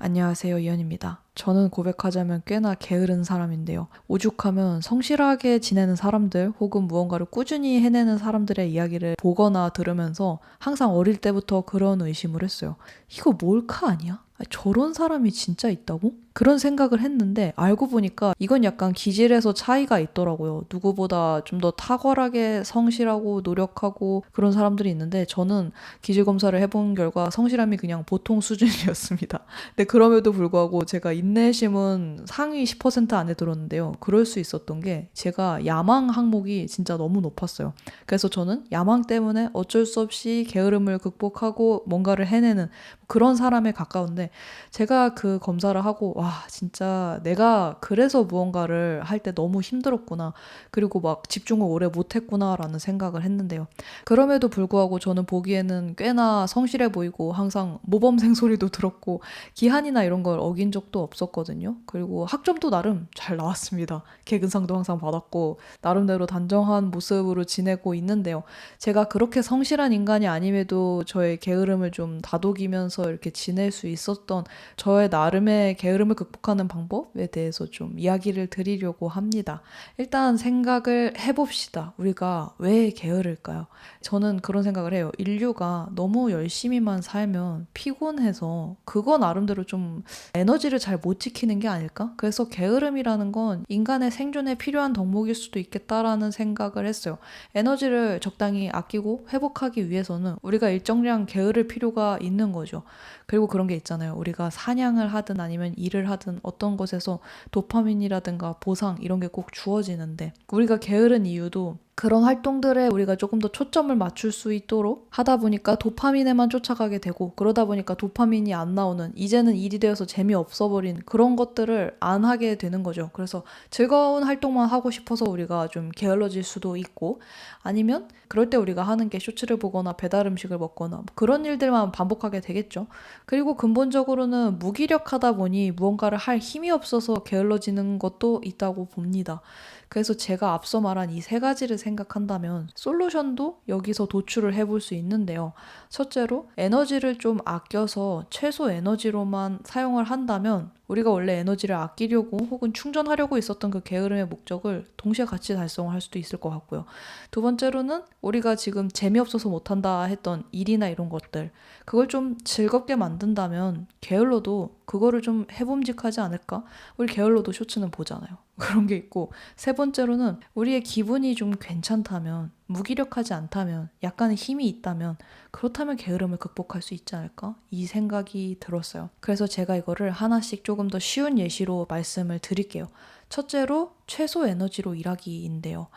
안녕하세요, 이현입니다. 저는 고백하자면 꽤나 게으른 사람인데요. 오죽하면 성실하게 지내는 사람들 혹은 무언가를 꾸준히 해내는 사람들의 이야기를 보거나 들으면서 항상 어릴 때부터 그런 의심을 했어요. 이거 몰카 아니야? 아, 저런 사람이 진짜 있다고? 그런 생각을 했는데 알고 보니까 이건 약간 기질에서 차이가 있더라고요. 누구보다 좀 더 탁월하게 성실하고 노력하고 그런 사람들이 있는데 저는 기질 검사를 해본 결과 성실함이 그냥 보통 수준이었습니다. 근데 그럼에도 불구하고 제가 인내심은 상위 10% 안에 들었는데요. 그럴 수 있었던 게 제가 야망 항목이 진짜 너무 높았어요. 그래서 저는 야망 때문에 어쩔 수 없이 게으름을 극복하고 뭔가를 해내는 그런 사람에 가까운데 제가 그 검사를 하고 와 진짜 내가 그래서 무언가를 할 때 너무 힘들었구나 그리고 막 집중을 오래 못 했구나라는 생각을 했는데요 그럼에도 불구하고 저는 보기에는 꽤나 성실해 보이고 항상 모범생 소리도 들었고 기한이나 이런 걸 어긴 적도 없었거든요 그리고 학점도 나름 잘 나왔습니다 개근상도 항상 받았고 나름대로 단정한 모습으로 지내고 있는데요 제가 그렇게 성실한 인간이 아님에도 저의 게으름을 좀 다독이면서 이렇게 지낼 수 있었던 저의 나름의 게으름을 극복하는 방법에 대해서 좀 이야기를 드리려고 합니다. 일단 생각을 해봅시다. 우리가 왜 게으를까요? 저는 그런 생각을 해요. 인류가 너무 열심히만 살면 피곤해서 그거 나름대로 좀 에너지를 잘못 지키는 게 아닐까? 그래서 게으름이라는 건 인간의 생존에 필요한 덕목일 수도 있겠다라는 생각을 했어요. 에너지를 적당히 아끼고 회복하기 위해서는 우리가 일정량 게으를 필요가 있는 거죠. 그리고 그런 게 있잖아요. 우리가 사냥을 하든 아니면 일을 하든 어떤 것에서 도파민이라든가 보상 이런 게 꼭 주어지는데 우리가 게으른 이유도 그런 활동들에 우리가 조금 더 초점을 맞출 수 있도록 하다 보니까 도파민에만 쫓아가게 되고 그러다 보니까 도파민이 안 나오는 이제는 일이 되어서 재미없어 버린 그런 것들을 안 하게 되는 거죠. 그래서 즐거운 활동만 하고 싶어서 우리가 좀 게을러질 수도 있고 아니면 그럴 때 우리가 하는 게 쇼츠를 보거나 배달 음식을 먹거나 뭐 그런 일들만 반복하게 되겠죠. 그리고 근본적으로는 무기력하다 보니 무언가를 할 힘이 없어서 게을러지는 것도 있다고 봅니다. 그래서 제가 앞서 말한 이 세 가지를 생각한다면 솔루션도 여기서 도출을 해볼 수 있는데요. 첫째로 에너지를 좀 아껴서 최소 에너지로만 사용을 한다면 우리가 원래 에너지를 아끼려고 혹은 충전하려고 있었던 그 게으름의 목적을 동시에 같이 달성을 할 수도 있을 것 같고요. 두 번째로는 우리가 지금 재미없어서 못한다 했던 일이나 이런 것들 그걸 좀 즐겁게 만든다면 게을러도 그거를 좀 해봄직하지 않을까? 우리 게을러도 쇼츠는 보잖아요. 그런 게 있고 세 번째로는 우리의 기분이 좀 괜찮다면 무기력하지 않다면 약간의 힘이 있다면 그렇다면 게으름을 극복할 수 있지 않을까? 이 생각이 들었어요. 그래서 제가 이거를 하나씩 조금 더 쉬운 예시로 말씀을 드릴게요. 첫째로 최소 에너지로 일하기인데요.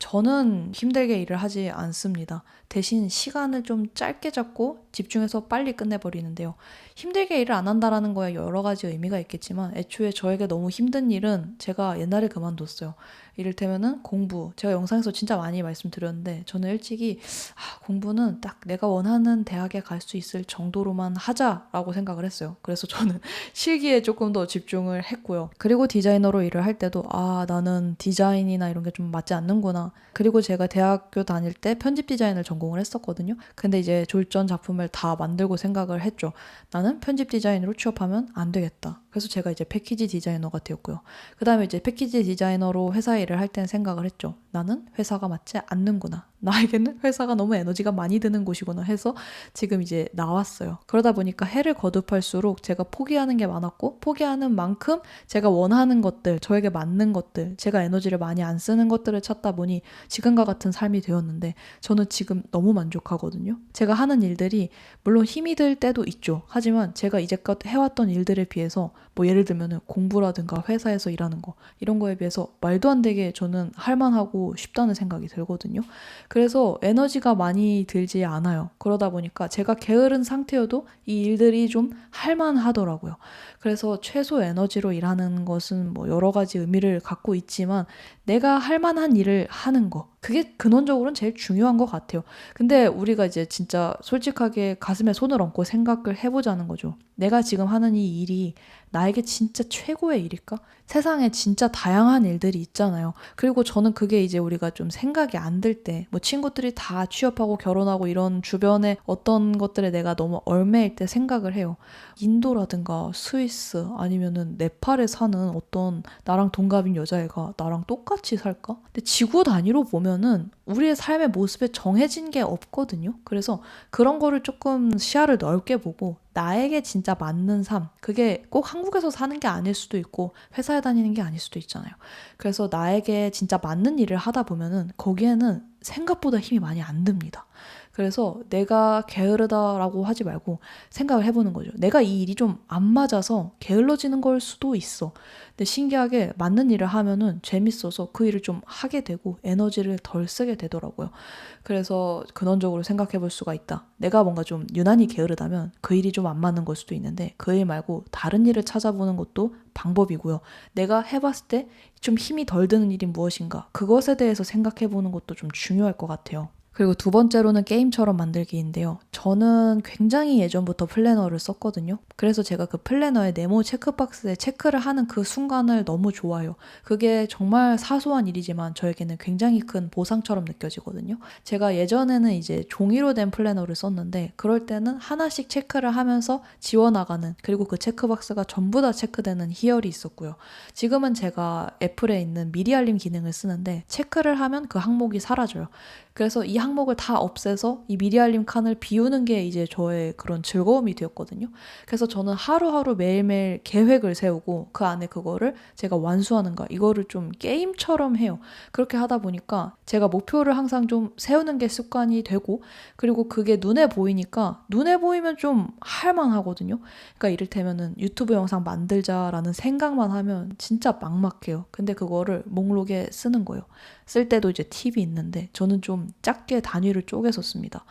저는 힘들게 일을 하지 않습니다. 대신 시간을 좀 짧게 잡고 집중해서 빨리 끝내버리는데요. 힘들게 일을 안 한다라는 거에 여러 가지 의미가 있겠지만 애초에 저에게 너무 힘든 일은 제가 옛날에 그만뒀어요. 이를테면은 공부. 제가 영상에서 진짜 많이 말씀드렸는데 저는 일찍이 아, 공부는 딱 내가 원하는 대학에 갈 수 있을 정도로만 하자라고 생각을 했어요. 그래서 저는 실기에 조금 더 집중을 했고요. 그리고 디자이너로 일을 할 때도 아, 나는 디자인이나 이런 게 좀 맞지 않는구나. 그리고 제가 대학교 다닐 때 편집 디자인을 전공을 했었거든요. 근데 이제 졸전 작품을 다 만들고 생각을 했죠. 나는 편집 디자인으로 취업하면 안 되겠다. 그래서 제가 이제 패키지 디자이너가 되었고요. 그 다음에 이제 패키지 디자이너로 회사 일을 할 때는 생각을 했죠. 나는 회사가 맞지 않는구나. 나에게는 회사가 너무 에너지가 많이 드는 곳이구나 해서 지금 이제 나왔어요. 그러다 보니까 해를 거듭할수록 제가 포기하는 게 많았고 포기하는 만큼 제가 원하는 것들, 저에게 맞는 것들, 제가 에너지를 많이 안 쓰는 것들을 찾다 보니 지금과 같은 삶이 되었는데 저는 지금 너무 만족하거든요. 제가 하는 일들이 물론 힘이 들 때도 있죠. 하지만 제가 이제껏 해왔던 일들에 비해서 뭐 예를 들면은 공부라든가 회사에서 일하는 거 이런 거에 비해서 말도 안 되게 저는 할만하고 쉽다는 생각이 들거든요. 그래서 에너지가 많이 들지 않아요. 그러다 보니까 제가 게으른 상태여도 이 일들이 좀 할만하더라고요. 그래서 최소 에너지로 일하는 것은 뭐 여러 가지 의미를 갖고 있지만 내가 할 만한 일을 하는 거 그게 근원적으로는 제일 중요한 것 같아요. 근데 우리가 이제 진짜 솔직하게 가슴에 손을 얹고 생각을 해보자는 거죠. 내가 지금 하는 이 일이 나에게 진짜 최고의 일일까? 세상에 진짜 다양한 일들이 있잖아요. 그리고 저는 그게 이제 우리가 좀 생각이 안 들 때, 뭐 친구들이 다 취업하고 결혼하고 이런 주변에 어떤 것들에 내가 너무 얼매일 때 생각을 해요. 인도라든가 스위스 아니면은 네팔에 사는 어떤 나랑 동갑인 여자애가 나랑 똑같이 살까? 근데 지구 단위로 보면은 우리의 삶의 모습에 정해진 게 없거든요. 그래서 그런 거를 조금 시야를 넓게 보고 나에게 진짜 맞는 삶. 그게 꼭 한국에서 사는 게 아닐 수도 있고 회사에 다니는 게 아닐 수도 있잖아요. 그래서 나에게 진짜 맞는 일을 하다 보면은 거기에는 생각보다 힘이 많이 안 듭니다. 그래서 내가 게으르다라고 하지 말고 생각을 해보는 거죠. 내가 이 일이 좀 안 맞아서 게을러지는 걸 수도 있어. 근데 신기하게 맞는 일을 하면은 재밌어서 그 일을 좀 하게 되고 에너지를 덜 쓰게 되더라고요. 그래서 근원적으로 생각해 볼 수가 있다. 내가 뭔가 좀 유난히 게으르다면 그 일이 좀 안 맞는 걸 수도 있는데 그 일 말고 다른 일을 찾아보는 것도 방법이고요. 내가 해봤을 때 좀 힘이 덜 드는 일이 무엇인가 그것에 대해서 생각해 보는 것도 좀 중요할 것 같아요. 그리고 두 번째로는 게임처럼 만들기인데요. 저는 굉장히 예전부터 플래너를 썼거든요. 그래서 제가 그 플래너의 네모 체크박스에 체크를 하는 그 순간을 너무 좋아요. 그게 정말 사소한 일이지만 저에게는 굉장히 큰 보상처럼 느껴지거든요. 제가 예전에는 이제 종이로 된 플래너를 썼는데 그럴 때는 하나씩 체크를 하면서 지워나가는 그리고 그 체크박스가 전부 다 체크되는 희열이 있었고요. 지금은 제가 애플에 있는 미리 알림 기능을 쓰는데 체크를 하면 그 항목이 사라져요. 그래서 이 항목을 다 없애서 이 미리 알림 칸을 비우는 게 이제 저의 그런 즐거움이 되었거든요. 그래서 저는 하루하루 매일매일 계획을 세우고 그 안에 그거를 제가 완수하는가 이거를 좀 게임처럼 해요. 그렇게 하다 보니까 제가 목표를 항상 좀 세우는 게 습관이 되고 그리고 그게 눈에 보이니까 눈에 보이면 좀 할만하거든요. 그러니까 이를테면은 유튜브 영상 만들자라는 생각만 하면 진짜 막막해요. 근데 그거를 목록에 쓰는 거예요. 쓸 때도 이제 팁이 있는데 저는 좀 작게 단위를 쪼개서 씁니다.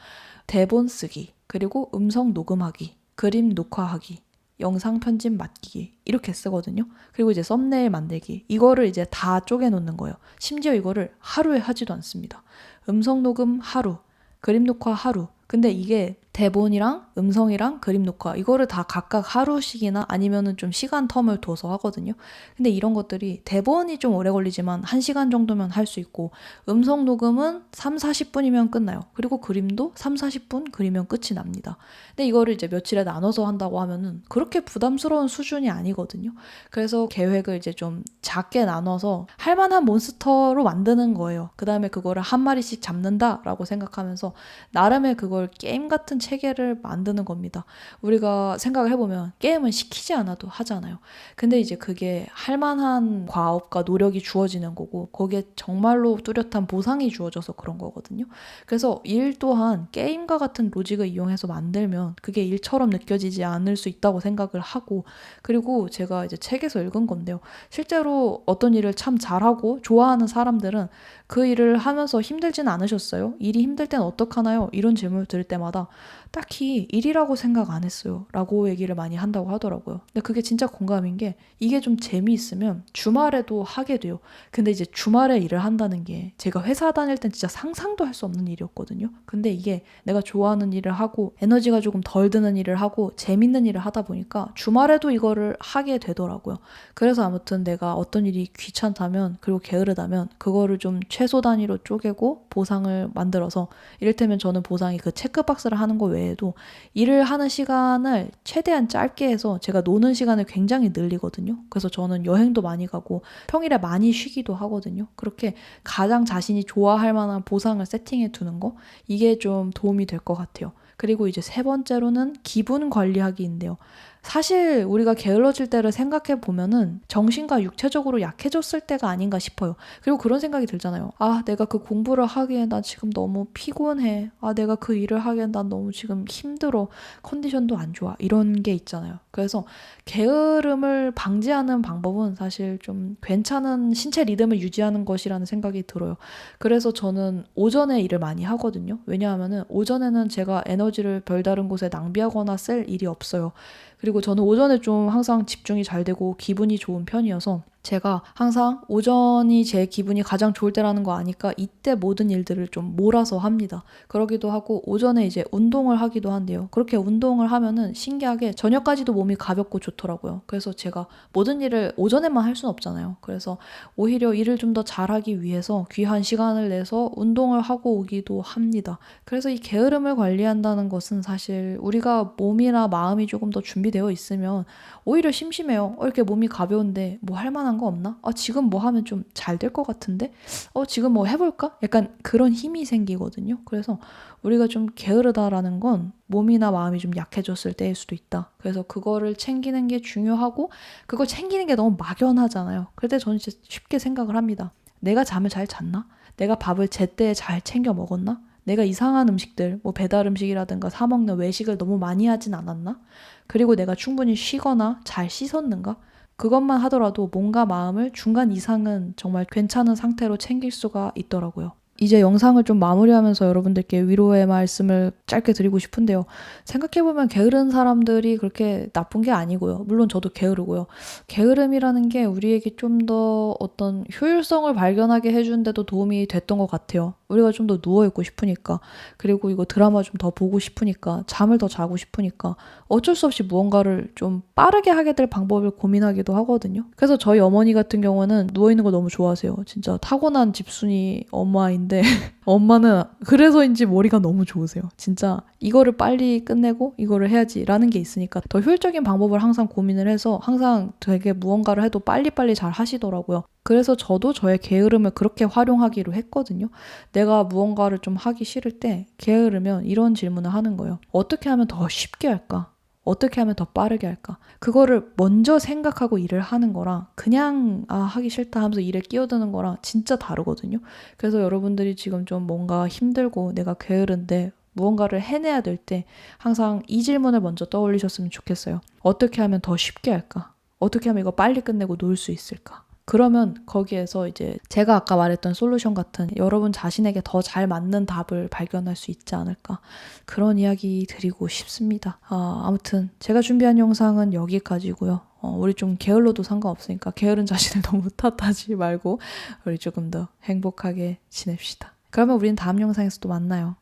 대본 쓰기, 그리고 음성 녹음하기, 그림 녹화하기, 영상 편집 맡기기 이렇게 쓰거든요. 그리고 이제 썸네일 만들기 이거를 이제 다 쪼개 놓는 거예요. 심지어 이거를 하루에 하지도 않습니다. 음성 녹음 하루, 그림 녹화 하루. 근데 이게 대본이랑 음성이랑 그림 녹화 이거를 다 각각 하루씩이나 아니면은 좀 시간 텀을 둬서 하거든요. 근데 이런 것들이 대본이 좀 오래 걸리지만 1시간 정도면 할 수 있고 음성 녹음은 3, 40분이면 끝나요. 그리고 그림도 3, 40분 그리면 끝이 납니다. 근데 이거를 이제 며칠에 나눠서 한다고 하면은 그렇게 부담스러운 수준이 아니거든요. 그래서 계획을 이제 좀 작게 나눠서 할 만한 몬스터로 만드는 거예요. 그다음에 그거를 한 마리씩 잡는다라고 생각하면서 나름의 그걸 게임 같은 체계를 만드는 겁니다. 우리가 생각을 해보면 게임은 시키지 않아도 하잖아요. 근데 이제 그게 할 만한 과업과 노력이 주어지는 거고 거기에 정말로 뚜렷한 보상이 주어져서 그런 거거든요. 그래서 일 또한 게임과 같은 로직을 이용해서 만들면 그게 일처럼 느껴지지 않을 수 있다고 생각을 하고 그리고 제가 이제 책에서 읽은 건데요. 실제로 어떤 일을 참 잘하고 좋아하는 사람들은 그 일을 하면서 힘들진 않으셨어요? 일이 힘들 땐 어떡하나요? 이런 질문을 들을 때마다 딱히 일이라고 생각 안 했어요. 라고 얘기를 많이 한다고 하더라고요. 근데 그게 진짜 공감인 게 이게 좀 재미있으면 주말에도 하게 돼요. 근데 이제 주말에 일을 한다는 게 제가 회사 다닐 땐 진짜 상상도 할 수 없는 일이었거든요. 근데 이게 내가 좋아하는 일을 하고 에너지가 조금 덜 드는 일을 하고 재밌는 일을 하다 보니까 주말에도 이거를 하게 되더라고요. 그래서 아무튼 내가 어떤 일이 귀찮다면 그리고 게으르다면 그거를 좀 최소 단위로 쪼개고 보상을 만들어서 이를테면 저는 보상이 그 체크박스를 하는 거 외에도 일을 하는 시간을 최대한 짧게 해서 제가 노는 시간을 굉장히 늘리거든요. 그래서 저는 여행도 많이 가고 평일에 많이 쉬기도 하거든요. 그렇게 가장 자신이 좋아할 만한 보상을 세팅해 두는 거 이게 좀 도움이 될 것 같아요. 그리고 이제 세 번째로는 기분 관리하기인데요. 사실 우리가 게을러질 때를 생각해 보면은 정신과 육체적으로 약해졌을 때가 아닌가 싶어요. 그리고 그런 생각이 들잖아요. 아, 내가 그 공부를 하기에 나 지금 너무 피곤해. 아, 내가 그 일을 하기엔 난 너무 지금 힘들어. 컨디션도 안 좋아. 이런 게 있잖아요. 그래서 게으름을 방지하는 방법은 사실 좀 괜찮은 신체 리듬을 유지하는 것이라는 생각이 들어요. 그래서 저는 오전에 일을 많이 하거든요. 왜냐하면은 오전에는 제가 에너지를 별다른 곳에 낭비하거나 쓸 일이 없어요. 그리고 저는 오전에 좀 항상 집중이 잘 되고 기분이 좋은 편이어서 제가 항상 오전이 제 기분이 가장 좋을 때라는 거 아니까 이때 모든 일들을 좀 몰아서 합니다. 그러기도 하고 오전에 이제 운동을 하기도 한대요. 그렇게 운동을 하면은 신기하게 저녁까지도 몸이 가볍고 좋더라고요. 그래서 제가 모든 일을 오전에만 할 수는 없잖아요. 그래서 오히려 일을 좀 더 잘하기 위해서 귀한 시간을 내서 운동을 하고 오기도 합니다. 그래서 이 게으름을 관리한다는 것은 사실 우리가 몸이나 마음이 조금 더 준비되어 있으면 오히려 심심해요. 어, 이렇게 몸이 가벼운데 뭐 할 만한 거 없나? 아, 지금 뭐 하면 좀 잘 될 것 같은데? 어, 지금 뭐 해볼까? 약간 그런 힘이 생기거든요. 그래서 우리가 좀 게으르다라는 건 몸이나 마음이 좀 약해졌을 때일 수도 있다. 그래서 그거를 챙기는 게 중요하고 그걸 챙기는 게 너무 막연하잖아요. 그럴 때 저는 진짜 쉽게 생각을 합니다. 내가 잠을 잘 잤나? 내가 밥을 제때에 잘 챙겨 먹었나? 내가 이상한 음식들, 뭐 배달 음식이라든가 사 먹는 외식을 너무 많이 하진 않았나? 그리고 내가 충분히 쉬거나 잘 씻었는가? 그것만 하더라도 몸과 마음을 중간 이상은 정말 괜찮은 상태로 챙길 수가 있더라고요. 이제 영상을 좀 마무리하면서 여러분들께 위로의 말씀을 짧게 드리고 싶은데요. 생각해보면 게으른 사람들이 그렇게 나쁜 게 아니고요. 물론 저도 게으르고요. 게으름이라는 게 우리에게 좀 더 어떤 효율성을 발견하게 해주는데도 도움이 됐던 것 같아요. 우리가 좀 더 누워있고 싶으니까. 그리고 이거 드라마 좀 더 보고 싶으니까. 잠을 더 자고 싶으니까. 어쩔 수 없이 무언가를 좀 빠르게 하게 될 방법을 고민하기도 하거든요. 그래서 저희 어머니 같은 경우는 누워있는 걸 너무 좋아하세요. 진짜 타고난 집순이 엄마인데 엄마는 그래서인지 머리가 너무 좋으세요. 진짜 이거를 빨리 끝내고 이거를 해야지라는 게 있으니까 더 효율적인 방법을 항상 고민을 해서 항상 되게 무언가를 해도 빨리빨리 잘 하시더라고요. 그래서 저도 저의 게으름을 그렇게 활용하기로 했거든요. 내가 무언가를 좀 하기 싫을 때 게으르면 이런 질문을 하는 거예요. 어떻게 하면 더 쉽게 할까? 어떻게 하면 더 빠르게 할까? 그거를 먼저 생각하고 일을 하는 거랑 그냥 아 하기 싫다 하면서 일에 끼어드는 거랑 진짜 다르거든요. 그래서 여러분들이 지금 좀 뭔가 힘들고 내가 게으른데 무언가를 해내야 될 때 항상 이 질문을 먼저 떠올리셨으면 좋겠어요. 어떻게 하면 더 쉽게 할까? 어떻게 하면 이거 빨리 끝내고 놀 수 있을까? 그러면 거기에서 이제 제가 아까 말했던 솔루션 같은 여러분 자신에게 더 잘 맞는 답을 발견할 수 있지 않을까 그런 이야기 드리고 싶습니다. 아, 아무튼 제가 준비한 영상은 여기까지고요. 어, 우리 좀 게을러도 상관없으니까 게으른 자신을 너무 탓하지 말고 우리 조금 더 행복하게 지냅시다. 그러면 우리는 다음 영상에서 또 만나요.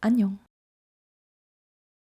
안녕.